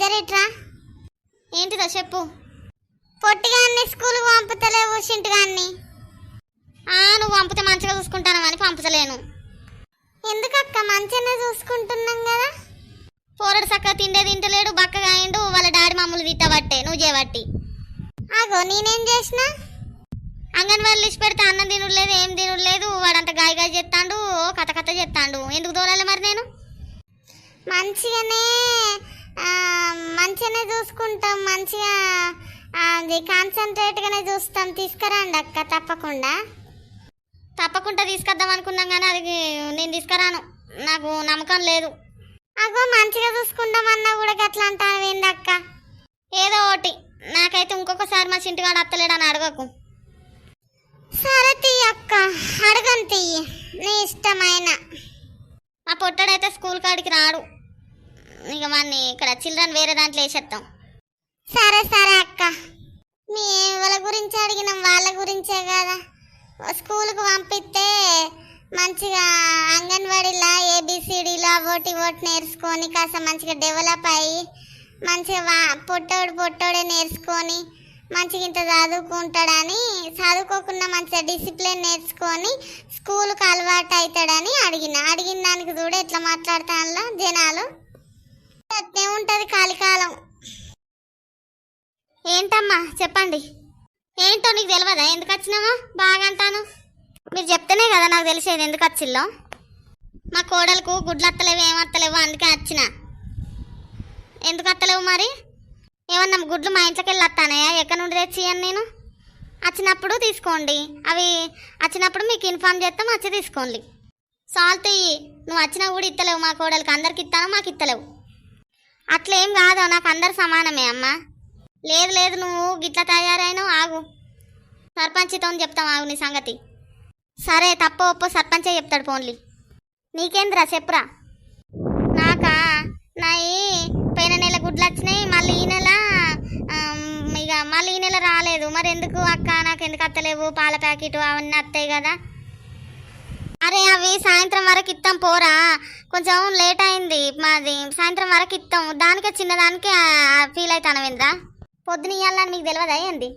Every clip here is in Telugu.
జరిట్రా ఏంటిదో చెప్పు. పొట్టిగాన్ని స్కూల్కి పంపుతలేవు చింటిగాన్ని ఆ నువ్వు పంపితే మంచిగా చూసుకుంటాను అని పంపుతలేను. ఎందుకక్క మంచిగానే చూసుకుంటున్నాం కదా? పోరడు చక్కగా తిండే తింటలేడు బక్కగా అయిండు వాళ్ళ డాడీ మమ్మల్ని తిట్టబట్టే నువ్వు చేయబట్టి అగో నేనేం చేసిన? అంగన్వాడీలు ఇచ్చి పెడితే అన్నం తినలేదు ఏం తినలేదు వాడంత గాయగా చెప్తాడు కథ కథ చెప్తాడు ఎందుకు తోలాలి మరి నేను? మంచిగానే మంచిగానే చూసుకుంటాం మంచిగా అది కాన్సన్ట్రేట్గానే చూస్తాం. తీసుకురండి అక్క తప్పకుండా. తప్పకుండా తీసుకొద్దాం అనుకున్నాం కానీ అది నేను తీసుకురాను. నాకు నమ్మకం లేదు. అగో మంచిగా చూసుకుందామన్నా కూడా గట్లా అంటాను ఏందక్క ఏదో ఒకటి. నాకైతే ఇంకొకసారి మా చింటిగాడు అత్తలేడని అడగకు. సరే తీయ అక్క అడగను తీయి. నీ ఇష్టమైన. ఆ పొట్టడైతే స్కూల్ కాడికి రాడు. ఇక వాడిని ఇక్కడ చిల్డ్రన్ వేరే దాంట్లో వేసేస్తాం సరే సరే అక్క. మీ వాళ్ళ గురించి అడిగినాం వాళ్ళ గురించే కదా. స్కూల్కి పంపిస్తే మంచిగా అంగన్వాడీలా ఏబిసిడీలో ఓటి ఓటి నేర్చుకొని కాస్త మంచిగా డెవలప్ అయ్యి మంచిగా వా పొట్టోడు పొట్టోడే నేర్చుకొని మంచిగా ఇంత చదువుకుంటాడని చదువుకోకుండా మంచిగా డిసిప్లిన్ నేర్చుకొని స్కూల్కి అలవాటు అవుతాడని అడిగిన. అడిగిన దానికి కూడా ఎట్లా మాట్లాడతానులో జనాలు. అట్నే ఉంటుంది కాలికాలం ఏంటమ్మా? చెప్పండి. ఏంటో నీకు తెలియదా ఎందుకు వచ్చినామో బాగా అంటాను మీరు చెప్తేనే కదా నాకు తెలిసేది ఎందుకు వచ్చిల్లో. మా కోడలకు గుడ్లు అత్తలేవు ఏమత్తలేవు అందుకే వచ్చిన. ఎందుకు అత్తలేవు మరి? ఏమన్నా గుడ్లు మా ఇంట్లోకి వెళ్ళి వస్తానయా ఎక్కడి నుండి తెచ్చియను నేను? వచ్చినప్పుడు తీసుకోండి. అవి వచ్చినప్పుడు మీకు ఇన్ఫామ్ చేస్తాం వచ్చి తీసుకోండి. సాల్ట్ ఇయ్యి. నువ్వు వచ్చినా కూడా ఇత్తలేవు మా కోడలికి. అందరికి ఇస్తాను మాకు ఇత్తలేవు. అట్లేం కాదు నాకు అందరు సమానమే అమ్మా. లేదు లేదు నువ్వు గిట్ల తయారైనావు ఆగు. సర్పంచ్తో చెప్తాం ఆగు నీ సంగతి. సరే తప్ప ఒప్పో సర్పంచే చెప్తాడు ఫోన్లీ. నీకేంద్రా చెప్పురా? నాకా? నాయి పోయిన నెల గుడ్లు వచ్చినాయి మళ్ళీ ఈ నెల ఇక మళ్ళీ ఈ నెల రాలేదు. మరి ఎందుకు అక్క? నాకు ఎందుకు అత్తలేవు? పాల ప్యాకెట్ అవన్నీ వస్తాయి కదా. అరే అవి సాయంత్రం వరకు ఇస్తాం పోరా. కొంచెం లేట్ అయింది. మాది సాయంత్రం వరకు ఇస్తాం దానికే చిన్నదానికే ఫీల్ అవుతాను విందా పొద్దున ఇవ్వాలని మీకు తెలియదా ఏంది?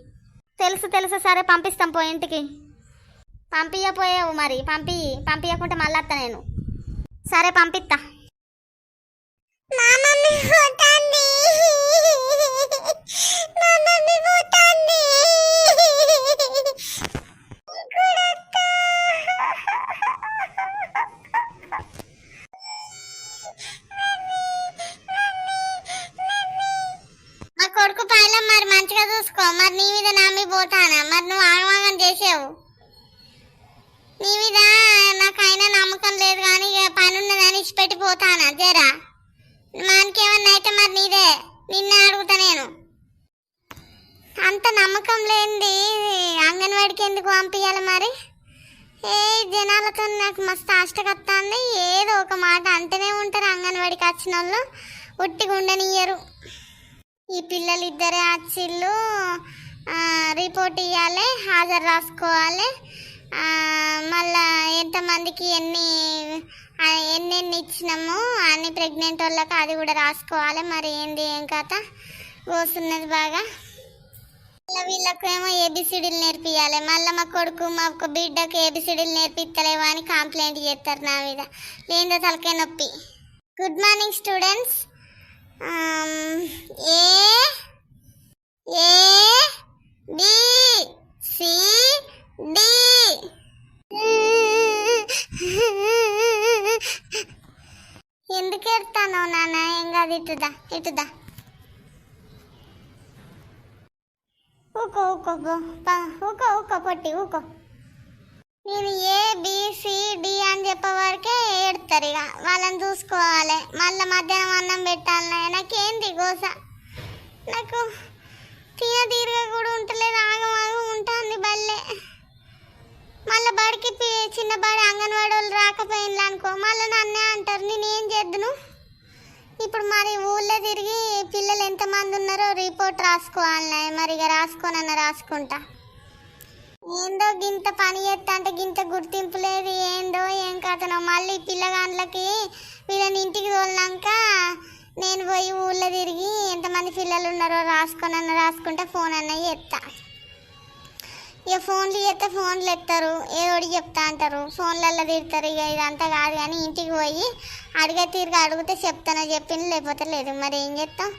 తెలుసు తెలుసు. సరే పంపిస్తాం పో ఇంటికి. పంపించపోయావు మరి. పంపి పంపించకుంటే మళ్ళీ వస్తా నేను. సరే పంపిస్తా చూసుకో. మరి నీ మీద నమ్మి పోతానా? మరి నువ్వు ఆగమాగం చేసావు. నీ మీద నాకైనా నమ్మకం లేదు కానీ ఇక పని ఉన్నదని ఇచ్చిపెట్టి పోతానా? జరా. మనకేమన్నా అయితే మరి నీదే. నిన్నే అడుగుతా నేను. అంత నమ్మకం లేనిది అంగన్వాడికి ఎందుకు పంపించాలి మరి? ఏ జనాలతో నాకు మస్తు ఆష్టకత్తాంది. ఏదో ఒక మాట అంటేనే ఉంటారు అంగన్వాడికి వచ్చిన వాళ్ళు ఉట్టిగా ఉండనియ్యరు ఈ పిల్లలు ఇద్దరే వచ్చిళ్ళు రిపోర్ట్ ఇవ్వాలి హాజరు రాసుకోవాలి. మళ్ళా ఎంతమందికి ఎన్ని ఎన్నెన్ని ఇచ్చినాము అన్ని ప్రెగ్నెంట్ వాళ్ళకి అది కూడా రాసుకోవాలి. మరి ఏంది ఏం కథ? కోస్తున్నది బాగా. మళ్ళీ వీళ్ళకు ఏమో ఏబిసిడీలు నేర్పియాలి మళ్ళీ మా కొడుకు మా ఒక బిడ్డకు ఏబిసిడీలు నేర్పిస్తలేవా అని కంప్లైంట్ చేస్తారు నా మీద. లేదో తలకే నొప్పి. Good morning students. A A D C D. ఎందుకు ఎడతాను నాన్న? ఏం కాదు ఇటుదా ఇటుదా ఊకో ఊకో ఊకో ఊకో పొట్టి ఊకో. నేను ఏ బిసిడి అని చెప్పే వరకే ఏడుతారు ఇక. వాళ్ళని చూసుకోవాలి. మళ్ళీ మధ్యాహ్నం అన్నం పెట్టాలి నాకేంది గోస? నాకు తిన తీరుగా కూడా ఉంటలేదు ఆగమాగం ఉంటుంది బల్లే. మళ్ళీ బడికి చిన్న బడి అంగన్వాడి వాళ్ళు రాకపోయినా అనుకో మళ్ళీ నన్నే అంటారు నేనేం చేద్దును? ఇప్పుడు మరి ఊళ్ళో తిరిగి పిల్లలు ఎంతమంది ఉన్నారో రిపోర్ట్ రాసుకోవాలి మరి ఇక రాసుకోనన్న రాసుకుంటా. ఏందో గింత పని చేస్తా అంటే గింత గుర్తింపు లేదు ఏందో ఏం కథనో. మళ్ళీ పిల్లగాండ్లకి వీళ్ళని ఇంటికి తోలినాక నేను పోయి ఊళ్ళో తిరిగి ఎంతమంది పిల్లలు ఉన్నారో రాసుకొని అన్న రాసుకుంటే ఫోన్ అన్న ఎత్తా ఇక ఫోన్లు చేస్తే ఫోన్లు ఎత్తారు ఏదో చెప్తా అంటారు. ఫోన్లలో తిడతారు ఇక ఇదంతా కాదు కానీ ఇంటికి పోయి అడిగే తీరుగా అడిగితే చెప్తానో చెప్పింది లేకపోతే లేదు. మరి ఏం చెప్తాం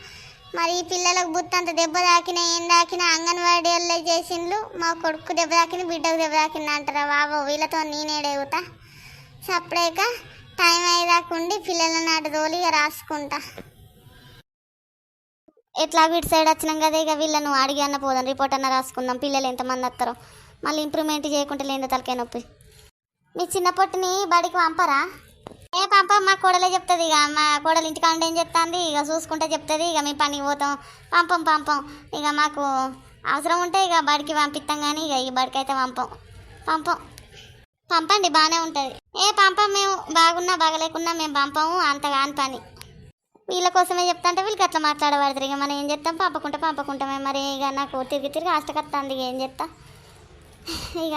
మరి ఈ పిల్లలకు బుత్తి అంత దెబ్బ తాకినా ఏం తాకినా అంగన్వాడీ వాళ్ళే చేసిండ్లు. మా కొడుకు దెబ్బ తాకింది బిడ్డకు దెబ్బ తాకింది అంటారా బాబు? వీళ్ళతో నేనేడేగుతా సపరేక టైం అయ్యేదాకుండి పిల్లలని పిల్లలను తోలి ఇక రాసుకుంటా. ఎట్లా ఇటు సైడ్ వచ్చినాం కదా ఇక వీళ్ళను అడిగి అన్న పోదాం రిపోర్ట్ అన్న రాసుకుందాం పిల్లలు ఎంతమంది వస్తారో. మళ్ళీ ఇంప్రూవ్మెంట్ చేయకుంటే లేదో తలకాయ నొప్పి. మీ చిన్న పొట్టిని బడికి పంపరా? ఏ పంప మా కోడలే చెప్తుంది ఇక మా కోడలు ఇంటికి ఏం చెప్తాంది ఇక చూసుకుంటే చెప్తుంది ఇక మేము పనికి పోతాం పంపం పంపం. ఇక మాకు అవసరం ఉంటే ఇక బడికి పంపిస్తాం కానీ ఇక ఈ బడికి అయితే పంపం. పంపం. పంపండి బాగానే ఉంటుంది. ఏ పంపం మేము బాగున్నా బాగలేకున్నా మేము పంపము అంత కాని పని. వీళ్ళ కోసమే చెప్తా అంటే వీళ్ళకి అట్లా మాట్లాడబడతారు. ఇక మనం ఏం చెప్తాం పంపకుంటే పంపకుంటామే. మరి ఇక నాకు తిరిగి తిరిగి ఆష్టకత్తాంది. ఏం చెప్తా ఇక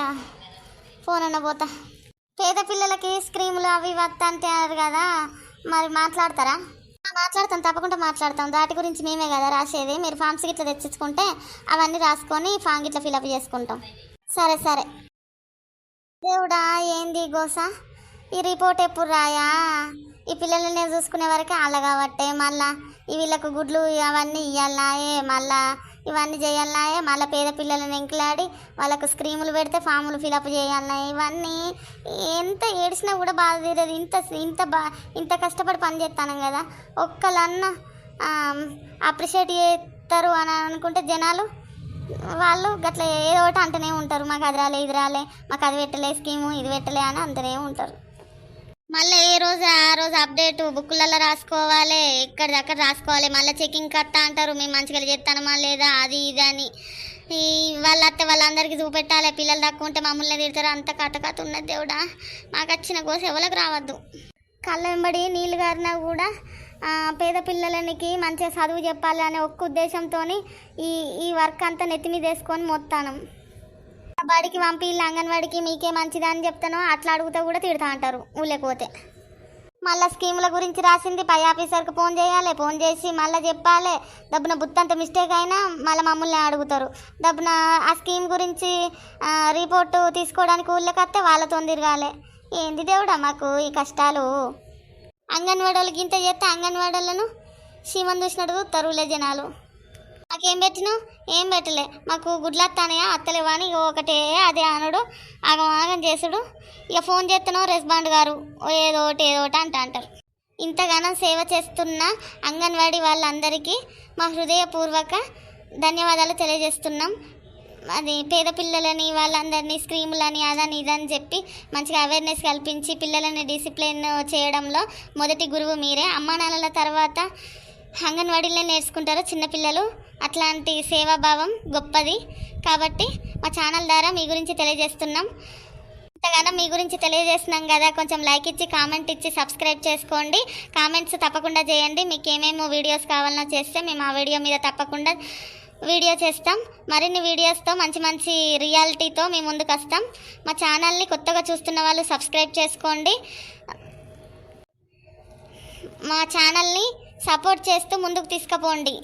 ఫోన్ అన్న పోతా. పేద పిల్లలకి స్క్రీములు అవి వస్తా అంటారు కదా. మరి మాట్లాడతారా? మాట్లాడతాం తప్పకుండా మాట్లాడతాం. దాటి గురించి మేమే కదా రాసేది. మీరు ఫామ్స్ గిట్లా తెచ్చుకుంటే అవన్నీ రాసుకొని ఫామ్ గిట్లా ఫిలప్ చేసుకుంటాం. సరే సరే. దేవుడా ఏంది గోస? ఈ రిపోర్ట్ ఎప్పుడు రాయా? ఈ పిల్లల్ని నేను చూసుకునే వరకే వాళ్ళ కాబట్టే మళ్ళా ఈ వీళ్ళకు గుడ్లు అవన్నీ ఇవ్వాలనాయే మళ్ళా ఇవన్నీ చేయాలనాయే మళ్ళీ పేద పిల్లలను ఎంకలాడి వాళ్ళకు స్క్రీములు పెడితే ఫాములు ఫిలప్ చేయాలన్నా ఇవన్నీ. ఎంత ఏడిచినా కూడా బాధ తీరదు. ఇంత ఇంత బా ఇంత కష్టపడి పని చేస్తాను కదా. ఒక్కలన్నా అప్రిషియేట్ చేస్తారు అని అనుకుంటే జనాలు వాళ్ళు గట్ల ఏదో ఒకటి అంటూనే ఉంటారు. మాకు అది రాలే ఇది రాలే మాకు అది పెట్టలే స్కీము ఇది పెట్టలే అని అంటూనే ఉంటారు. మళ్ళీ ఏ రోజు ఆ రోజు అప్డేట్ బుక్కులలో రాసుకోవాలి ఎక్కడి అక్కడ రాసుకోవాలి మళ్ళీ చెకింగ్ కత్తా అంటారు మేము మంచిగా చేస్తానమా లేదా అది ఇది అని. ఈ వాళ్ళ అత్త వాళ్ళందరికీ చూపెట్టాలి పిల్లలు తక్కువ ఉంటే మమ్మల్ని తిడతారు అంత కథ ఉన్నది దేవుడా. మాకు వచ్చిన కోస ఎవరికి రావద్దు. కళ్ళ వెంబడి నీళ్ళు గారినా కూడా పేద పిల్లలకి మంచిగా చదువు చెప్పాలి అనే ఒక్క ఉద్దేశంతో ఈ ఈ వర్క్ అంతా నెత్తి మీద వేసుకొని మొత్తాను. బడికి పంపి అంగన్వాడికి మీకే మంచిదా అని చెప్తానో అట్లా అడుగుతా కూడా తిడతా అంటారు ఊళ్ళకపోతే మళ్ళీ స్కీముల గురించి రాసింది పై ఆఫీసర్కి ఫోన్ చేయాలి ఫోన్ చేసి మళ్ళీ చెప్పాలి డబ్బున బుత్తంత మిస్టేక్ అయినా మళ్ళీ మమ్మల్ని అడుగుతారు. డబ్బున ఆ స్కీమ్ గురించి రిపోర్టు తీసుకోవడానికి ఊళ్ళకి వస్తే వాళ్ళతో తిరగాలి. ఏంది దేవుడా మాకు ఈ కష్టాలు? అంగన్వాడీలకి గింత చేస్తే అంగన్వాడలను సీమన్ చూసినట్టు తరువులే జనాలు. మాకేం పెట్టినావు ఏం పెట్టలే. మాకు గుడ్లు వస్తానయా అత్తలేవా అని ఒకటే అదే అనడు ఆగం ఆగం చేసుడు ఇక ఫోన్ చేస్తున్నావు రెస్పాండ్ గారు ఓ ఏదో ఒకటి ఏదో ఒకటి అంట అంటారు. ఇంతగానో సేవ చేస్తున్న అంగన్వాడీ వాళ్ళందరికీ మా హృదయపూర్వక ధన్యవాదాలు తెలియజేస్తున్నాం. అది పేద పిల్లలని వాళ్ళందరినీ స్క్రీములని అదని ఇదని చెప్పి మంచిగా అవేర్నెస్ కల్పించి పిల్లలని డిసిప్లిన్ చేయడంలో మొదటి గురువు మీరే. అమ్మా నాన్నల తర్వాత అంగన్వాడీలో నేర్చుకుంటారు చిన్నపిల్లలు అట్లాంటి సేవాభావం గొప్పది. కాబట్టి మా ఛానల్ ద్వారా మీ గురించి తెలియజేస్తున్నాం. ఇంతగానో మీ గురించి తెలియజేస్తున్నాం కదా. కొంచెం లైక్ ఇచ్చి కామెంట్ ఇచ్చి సబ్స్క్రైబ్ చేసుకోండి. కామెంట్స్ తప్పకుండా చేయండి. మీకు ఏమేమో వీడియోస్ కావాలన్నా చేస్తే మేము ఆ వీడియో మీద తప్పకుండా వీడియో చేస్తాం. మరిన్ని వీడియోస్తో మంచి మంచి రియాలిటీతో మేము ముందుకు వస్తాం. మా ఛానల్ని కొత్తగా చూస్తున్న వాళ్ళు సబ్స్క్రైబ్ చేసుకోండి. మా ఛానల్ని సపోర్ట్ చేస్తూ ముందుకు తీసుకుపోండి.